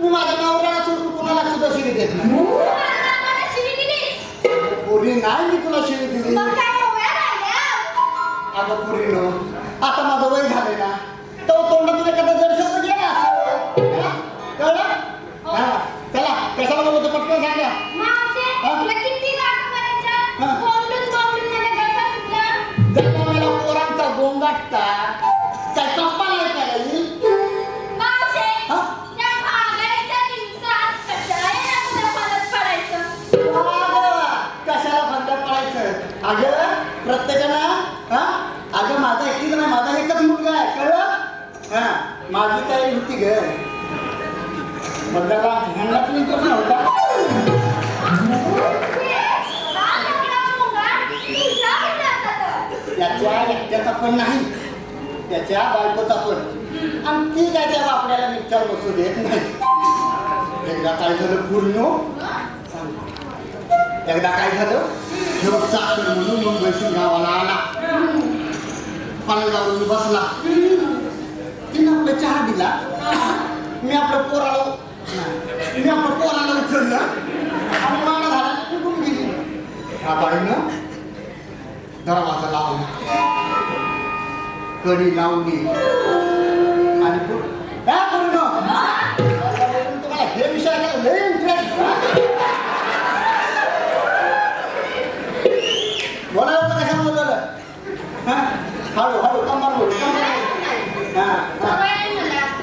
मी माझ्या नवऱ्याला सोडून कोणाला सुद्धा शिरी देत नाही. पोरी नाही मी तुला शिरी दिली? अगं पोरीनो आता माझं वय झालंय ना तो तोंडातून एखादा जर शब्द गेला. हा? कळलं? हा. चला कशाला बोलतो पटकन सांगा. मावशे, हा? अगं प्रत्येकाला हा? अगं माझा एकटीच नाही माझा एकच मुलगा आहे कळलं? हा माझी तयारी होती ग बघायला ह्यांना तुम्ही करून नव्हता होता? त्याच्या एकट्याचा पण नाही त्याच्या बायकोचा पण. आणि ती काय त्या बापड्याला मिक्सर बसू देत नाही? एकदा काय झालं पूर्ण? एकदा काय झालं? हे बघ चाकर म्हणून मुंबईतून गावाला आला मला बसला तिने आपलं चहा दिला मी आपलं पोराला मी आपलं पोराला विचारलं आणि माणा झाला कुठून गेली ह्या बाईनं दरवाजा लावला कडी लावली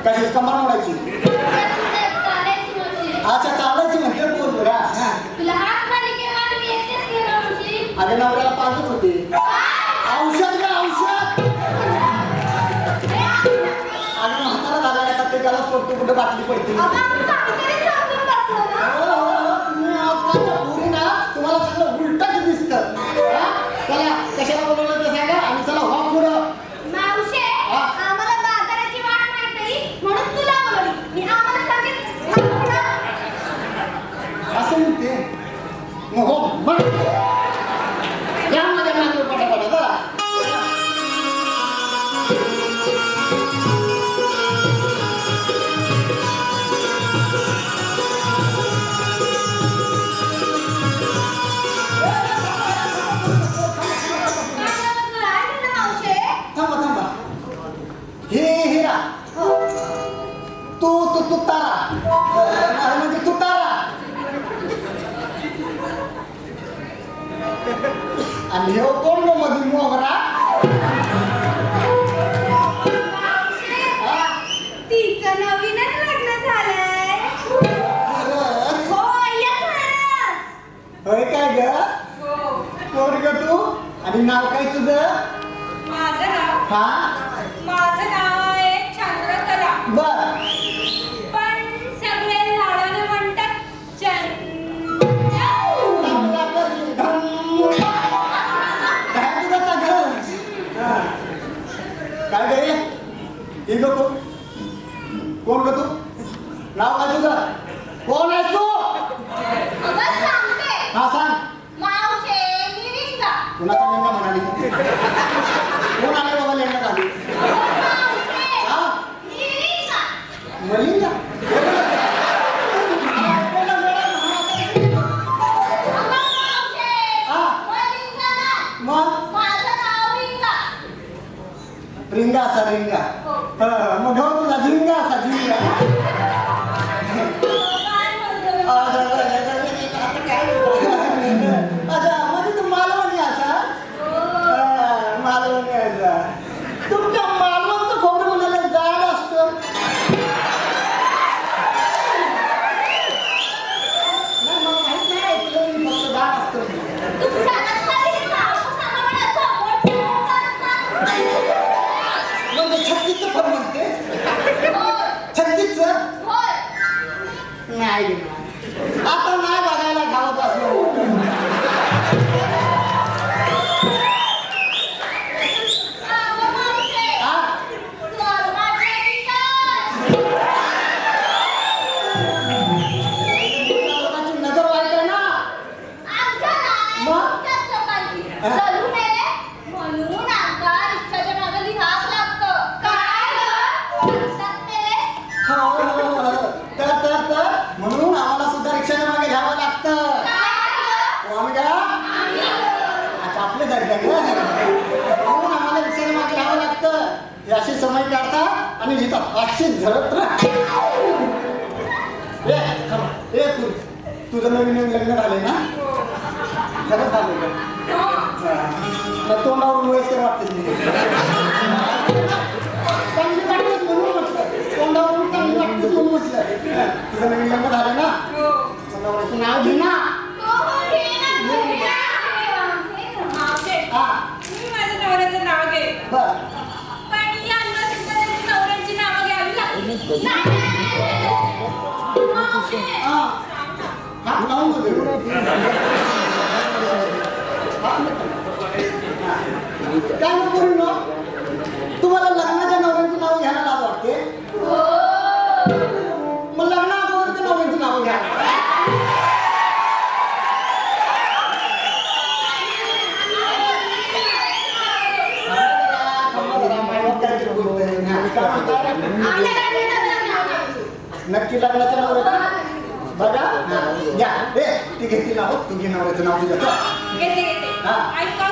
कशी कंबर मोडायची अच्छा चालायची म्हणजे बोल बघा अरे नवऱ्याला पाहतच होते. औषध का औषध? आणि म्हातारा झाला का ते गलास पडतो कुठं बाटली पडते? आणि हे कोण मधून हा? तिचं नवीनच लग्न झालंय. खरंच? हो. होय काय ग हो. कोण ग तू आणि नाव काय तुझं माझं हा काय करे? हे? कोण का तू? नाव काय तुझं? कोण आहे तू? म्हणून आम्हाला विचारमाग घ्यावं लागतं. हे अशी समय काढता आणि इथं हातशी झरत राहत. ए तू तुझं नवीन नवीन लग्न झाले ना? खरंच झालं का? तोंडावर वयस्कर वाटते मी चांगली वाटतेच तोंडावरून चांगली वाटतेच तुझं नवीन लग्न झालं ना? हो. तोंडावरचं नाव घे ना. हात लावून काय तुम्हाला लग्नाच्या नक्की लग्नाचं नाव बघा. घ्या ते ती घेतील हो. नाव तुझी नवऱ्याचं नाव तुझ्या घेते घेते. ऐका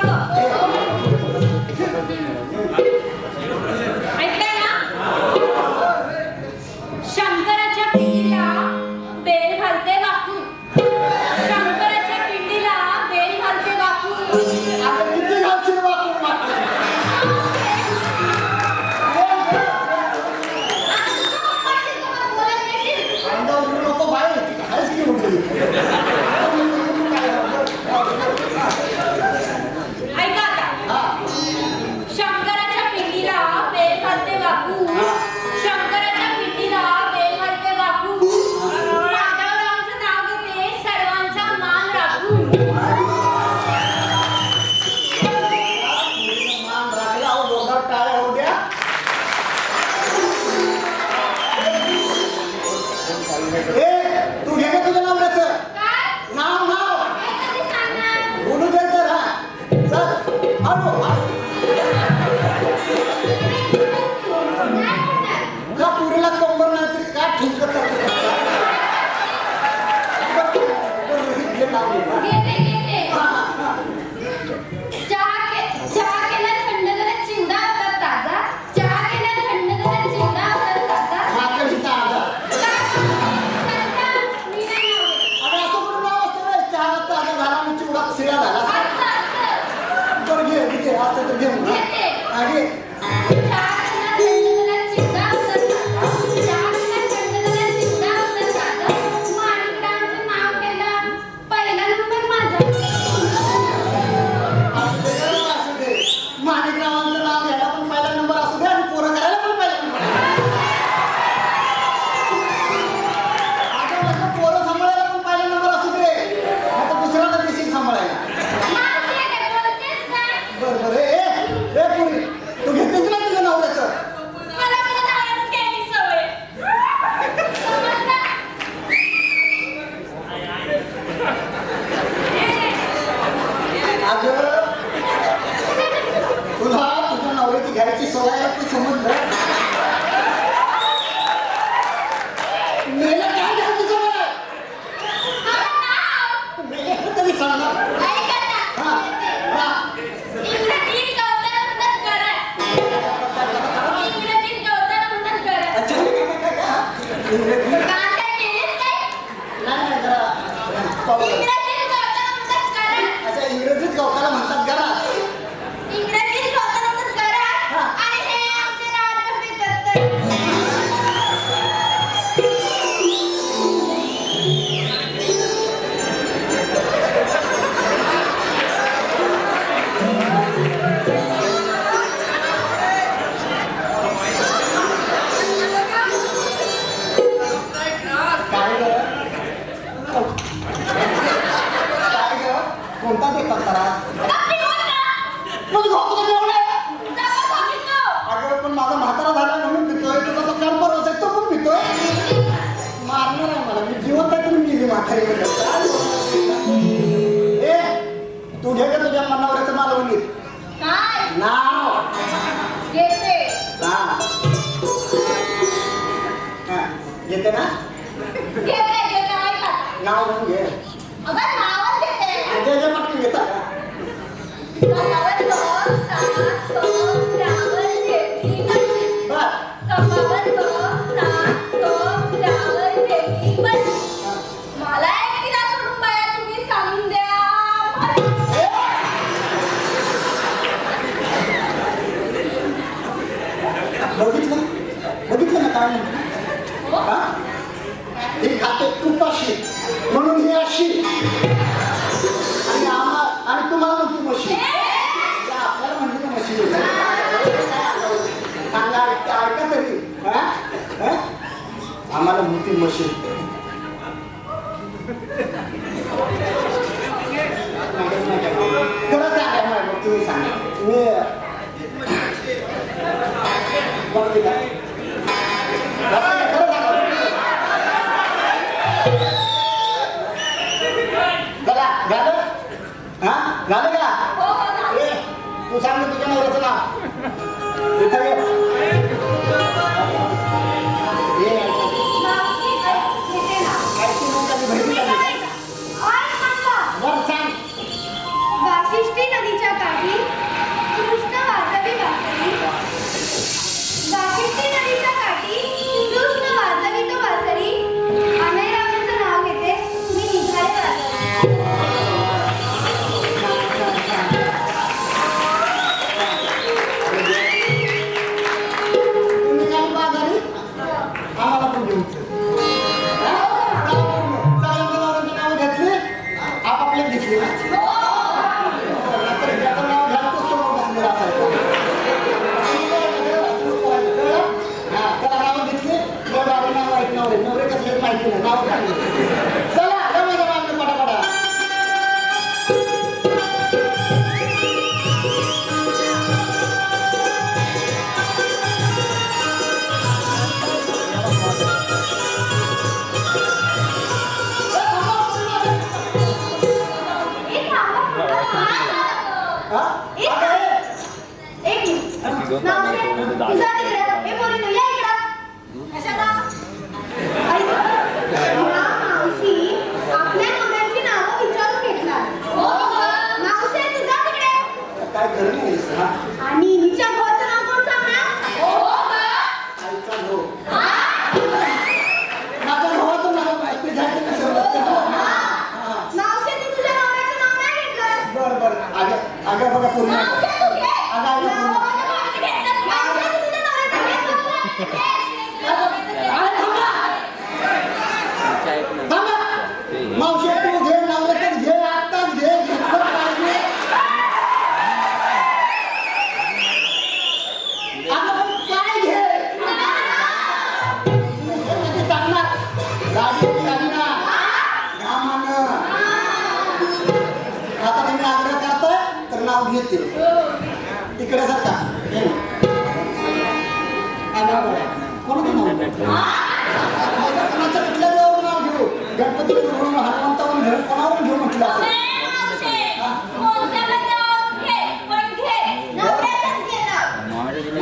mulher.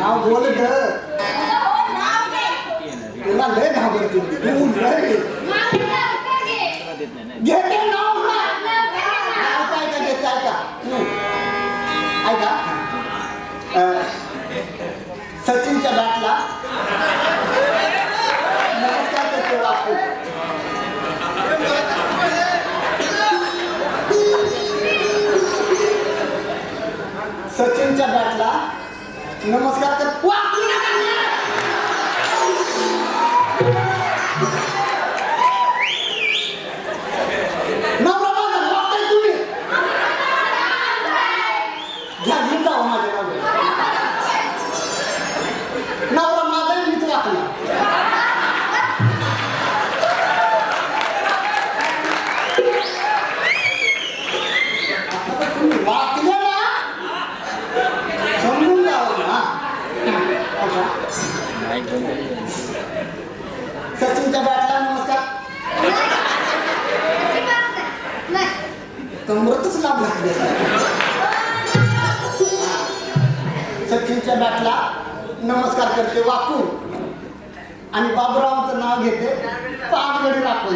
ನಾವು ಹೋಲಿದ್ದ ಎಲ್ಲ ಲೇಟ್ ಆಗ್ಬಿಡ್ತೀವಿ Aplausos कमरतच लाभ घातले सचिनच्या बॅटला नमस्कार करते वाकू. आणि बाबुरावांचं नाव घेते पाच गडी राखून